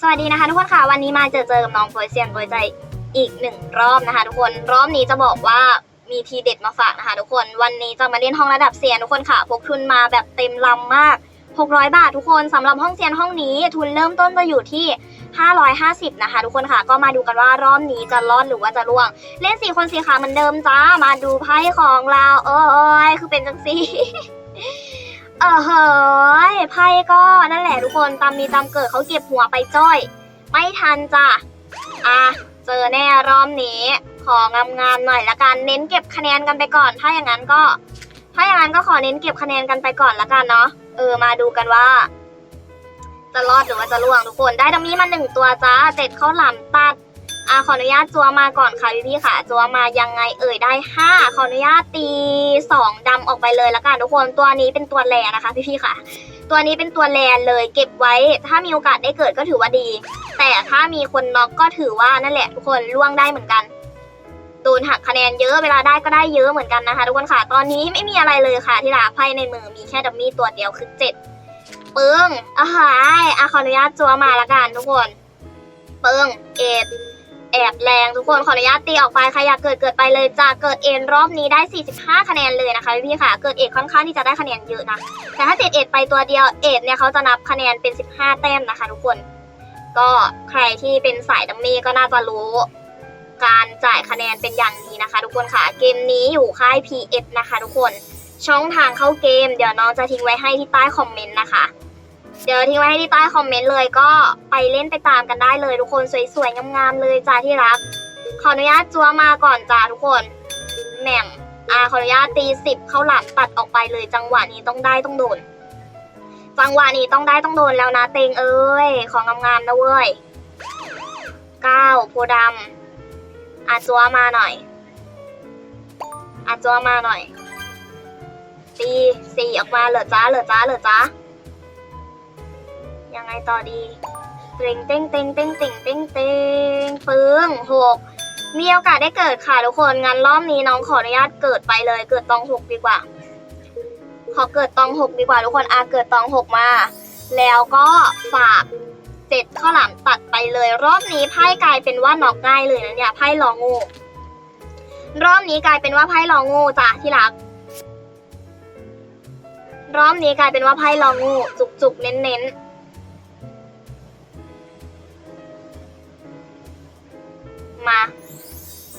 สวัสดีนะคะทุกคนค่ะวันนี้มาเจอเจอกับน้องโปรยเซียนโปรยใจอีกหนึ่งรอบนะคะ ทุกคนรอบนี้จะบอกว่ามีทีเด็ดมาฝากนะคะ ทุกคนวันนี้จะมาเล่นห้องระดับเซียนทุกคนค่ะพกทุนมาแบบเต็มลำมาก 600 บาททุกคนสำหรับห้องเซียนห้องนี้ทุนเริ่มต้นจะอยู่ที่ 550 นะคะ ทุกคนค่ะก็มาดูกันว่ารอบนี้จะรอดหรือว่าจะร่วง เล่นสี่คนสีขาเหมือนเดิมจ้ามาดูไพ่ของเราเอ้ยคือเป็นจังซี่ ออเฮ้ยไพ่ก็นั่นแหละทุกคนตามมีตามเกิดเขาเก็บหัวไปจ้อย ไม่ทันจ้ะอะเจอแน่รอบนี้ ของามๆหน่อยละกันเน้นเก็บคะแนนกันไปก่อน ถ้าอย่างนั้นก็ ถ้าอย่างนั้นก็ขอเน้นเก็บคะแนนกันไปก่อนละกันเนาะเออมาดูกันว่า จะรอดหรือว่าจะล่วงทุกคนได้ดัมมี่มาหนึ่งตัวจ้าเจ็ดข้าหลามตัด อะขออนุญาตจัวมาก่อนค่ะพี่ๆค่ะ จัวมายังไงเอ่ยได้ห้าขออนุญาตตีสองดำออกไปเลยละกันทุกคนตัวนี้เป็นตัวแรนะคะ พี่ๆค่ะ ตัวนี้เป็นตัวแลนเลยเก็บไว้ถ้ามีโอกาสได้เกิดก็ถือว่าดี แต่ถ้ามีคนน็อกก็ถือว่านั่นแหละ ทุกคนล่วงได้เหมือนกันโดนหักคะแนนเยอะเวลาได้ก็ได้เยอะเหมือนกันนะคะ ทุกคนค่ะ ตอนนี้ไม่มีอะไรเลยค่ะ ที่รักไพ่ในมือมีแค่ดัมมี่ตัวเดียวคือเจ็ดปึ้งอะหายอะขออนุญาตจัวมาละกันทุกคน ปึ้งเอ็ด แอบแรงทุกคนขออนุญาตตีออกไปใครอยากเกิดเกิดไปเลยจะเกิดเอ็นรอบนี้ได้ 45 คะแนนเลยนะคะพี่ค่ะ เกิดเอ็ดค่อนข้างที่จะได้คะแนนเยอะนะ แต่ถ้าเจ็ดเอ็ดไปตัวเดียวเอ็ดเนี่ยเขาจะนับคะแนนเป็น 15 แต้มนะคะ ทุกคน ก็ใครที่เป็นสายดัมมี่ก็น่าจะรู้การจ่ายคะแนนเป็นอย่างดีนะคะ ทุกคนค่ะ เกมนี้อยู่ค่าย PS นะคะ ทุกคน ช่องทางเข้าเกม เดี๋ยวน้องจะทิ้งไว้ให้ที่ใต้คอมเมนต์นะคะ เดี๋ยวทิ้งไว้ให้ที่ใต้คอมเมนต์เลยก็ไปเล่นไปตามกันได้เลยทุกคนสวยๆงามๆเลยจ้าที่รัก ขออนุญาตจัวมาก่อนจ้าทุกคนแหม่มอ่าขออนุญาตตีสิบเข้าหลังตัดออกไปเลยจังหวะนี้ต้องได้ต้องโดน จังหวะนี้ต้องได้ต้องโดนแล้วนะเตงเอ้ยของงามๆนะเว้ยเก้าโพดำอาจัวมาหน่อยอาจัวมาหน่อยตีสี่ออกมาเหลือจ้าเหลือจ้าเหลือจ้า ยังไงต่อดีเต็งเต็งเต็งเต็งเต็งเต็งเต็งปึ้งหกมีโอกาสได้เกิดค่ะทุกคน งั้นรอบนี้น้องขออนุญาตเกิดไปเลย เกิดตองหกดีกว่า ขอเกิดตองหกดีกว่าทุกคนอาเกิดตองหกมา แล้วก็ฝากเจ็ดข้าวหลามตัดไปเลย รอบนี้ไพ่กลายเป็นว่าน็อกง่ายเลยนะเนี่ยไพ่รองงูรอบนี้กลายเป็นว่าไพ่รองงูจ้ะที่รัก รอบนี้กลายเป็นว่าไพ่รองงูจุกจุกๆเน้นเน้นๆ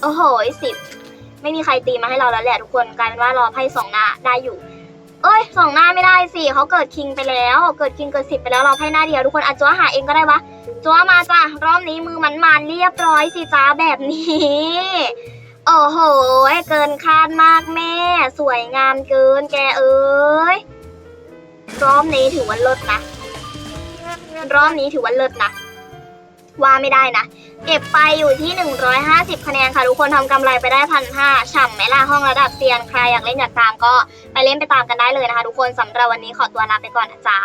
โอ้โหสิบไม่มีใครตีมาให้เราแล้วแหละทุกคนกลายเป็นว่ารอไพ่สองหน้าได้อยู่ เอ้ยสองหน้าไม่ได้สิเขาเกิดคิงไปแล้ว เกิดคิงเกิดสิบไปแล้วราไพ่หน้าเดียวทุกคนอาจัวหาเองก็ได้วะจัวมาจ้ะรอบนี้มือมันมันเรียบร้อยสิจ้าแบบนี้โอ้โหเกินคาดมากแม่ สวยงามเกินแกเอ้ยรอบนี้ถือว่าเลิศนะรอบนี้ถือว่าเลิศนะ ว่าไม่ได้นะ เก็บไปอยู่ที่ 150 คะแนนค่ะ ทุกคนทำกำไรไปได้พันห้าฉ่ำไหมล่ะห้องระดับเซียนใครอยากเล่นอยากตามก็ไปเล่นไปตามกันได้เลยนะคะ ทุกคนสำหรับวันนี้ขอตัวลาไปก่อนนะจ๊ะ